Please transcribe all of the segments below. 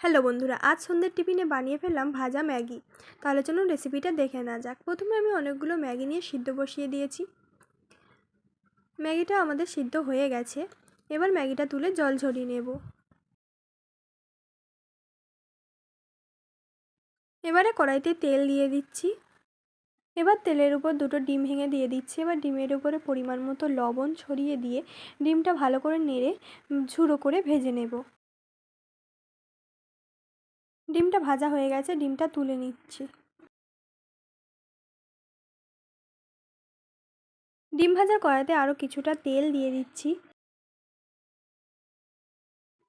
Hello বন্ধুরা, আজ সন্ধ্যের টিফিনে বানিয়ে ফেললাম ভাজা ম্যাগি। তাহলে চলুন রেসিপিটা দেখে না যাক। প্রথমে আমি অনেকগুলো ম্যাগি নিয়ে সিদ্ধ বসিয়ে দিয়েছি। ম্যাগিটা আমাদের সিদ্ধ হয়ে গেছে। এবার ম্যাগিটা তুলে জল ঝরিয়ে নেব। এবারে কড়াইতে তেল দিয়ে দিচ্ছি। এবার তেলের উপর দুটো ডিম ভেঙে দিয়ে দিচ্ছি। এবার ডিমের উপরে পরিমাণ মতো লবণ ছড়িয়ে দিয়ে ডিমটা ভালো করে নেড়ে ঝুড়ো করে ভেজে নেব। ডিমটা ভাজা হয়ে গেছে, ডিমটা তুলে নিচ্ছি। ডিম ভাজা কড়াইতে আরও কিছুটা তেল দিয়ে দিচ্ছি।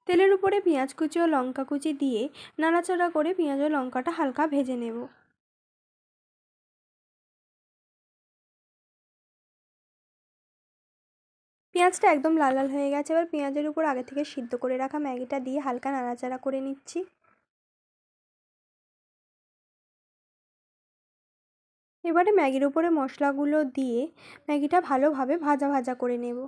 তেলের উপরে পেঁয়াজ কুচি ও লঙ্কা কুচি দিয়ে নাড়াচাড়া করে পেঁয়াজ ও লঙ্কাটা হালকা ভেজে নেব। পেঁয়াজটা একদম লাল লাল হয়ে গেছে, এবার পেঁয়াজের উপর আগে থেকে সিদ্ধ করে রাখা ম্যাগিটা দিয়ে হালকা নাড়াচাড়া করে নিচ্ছি। এবারে ম্যাগির উপরে মশলাগুলো দিয়ে ম্যাগিটা ভালোভাবে ভাজা ভাজা করে নেব।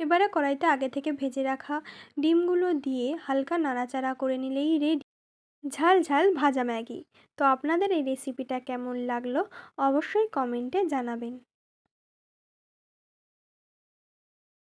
এবারে কড়াইতে আগে থেকে ভেজে রাখা ডিমগুলো দিয়ে হালকা নাড়াচাড়া করে নিলেই রেডি। ঝাল ঝাল ভাজা ম্যাগি। তো আপনাদের এই রেসিপিটা কেমন লাগল অবশ্যই কমেন্টে জানাবেন।